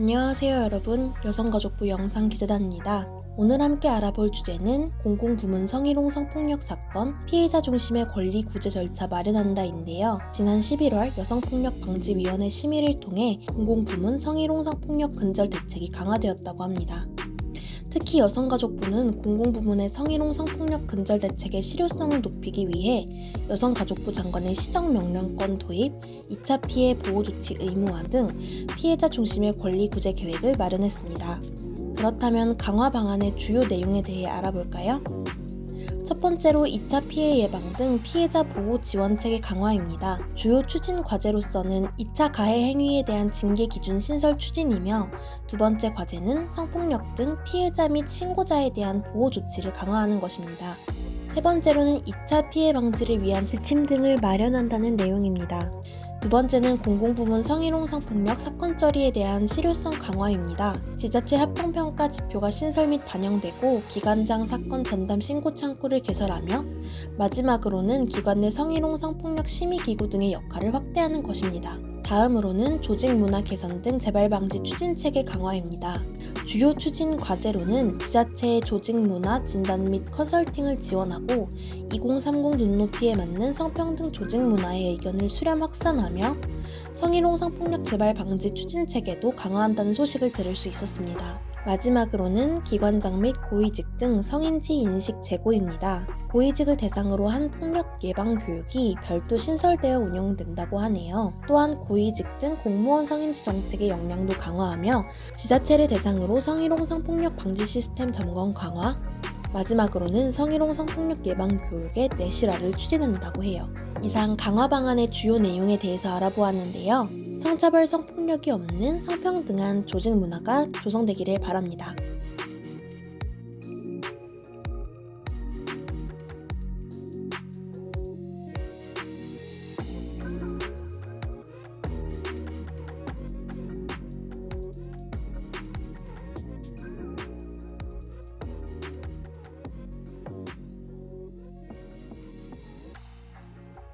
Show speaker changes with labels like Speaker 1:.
Speaker 1: 안녕하세요 여러분 여성가족부 영상기재단입니다. 오늘 함께 알아볼 주제는 공공부문 성희롱 성폭력 사건 피해자 중심의 권리 구제 절차 마련한다인데요. 지난 11월 여성폭력방지위원회 심의를 통해 공공부문 성희롱 성폭력 근절 대책이 강화되었다고 합니다. 특히 여성가족부는 공공부문의 성희롱 성폭력 근절 대책의 실효성을 높이기 위해 여성가족부 장관의 시정명령권 도입, 2차 피해 보호 조치 의무화 등 피해자 중심의 권리 구제 계획을 마련했습니다. 그렇다면 강화 방안의 주요 내용에 대해 알아볼까요? 첫 번째로 2차 피해 예방 등 피해자 보호 지원 체계 강화입니다. 주요 추진 과제로서는 2차 가해 행위에 대한 징계 기준 신설 추진이며 두 번째 과제는 성폭력 등 피해자 및 신고자에 대한 보호 조치를 강화하는 것입니다. 세 번째로는 2차 피해 방지를 위한 지침 등을 마련한다는 내용입니다. 두 번째는 공공부문 성희롱 성 폭력 사건 처리에 대한 실효성 강화입니다. 지자체 합동평가 지표가 신설 및 반영되고 기관장 사건 전담 신고 창구를 개설하며 마지막으로는 기관 내 성희롱 성 폭력 심의 기구 등의 역할을 확대하는 것입니다. 다음으로는 조직 문화 개선 등 재발 방지 추진 체계 강화입니다. 주요 추진 과제로는 지자체의 조직 문화 진단 및 컨설팅을 지원하고 2030 눈높이에 맞는 성평등 조직 문화의 의견을 수렴 확산하며 성희롱 성폭력 개발 방지 추진 체계도 강화한다는 소식을 들을 수 있었습니다. 마지막으로는 기관장 및 고위직 등 성인지 인식 제고입니다. 고위직을 대상으로 한 폭력 예방 교육이 별도 신설되어 운영된다고 하네요. 또한 고위직 등 공무원 성인지 정책의 역량도 강화하며 지자체를 대상으로 성희롱 성폭력 방지 시스템 점검 강화, 마지막으로는 성희롱 성폭력 예방 교육의 내실화를 추진한다고 해요. 이상 강화 방안의 주요 내용에 대해서 알아보았는데요. 성차별 성폭력이 없는 성평등한 조직 문화가 조성되기를 바랍니다.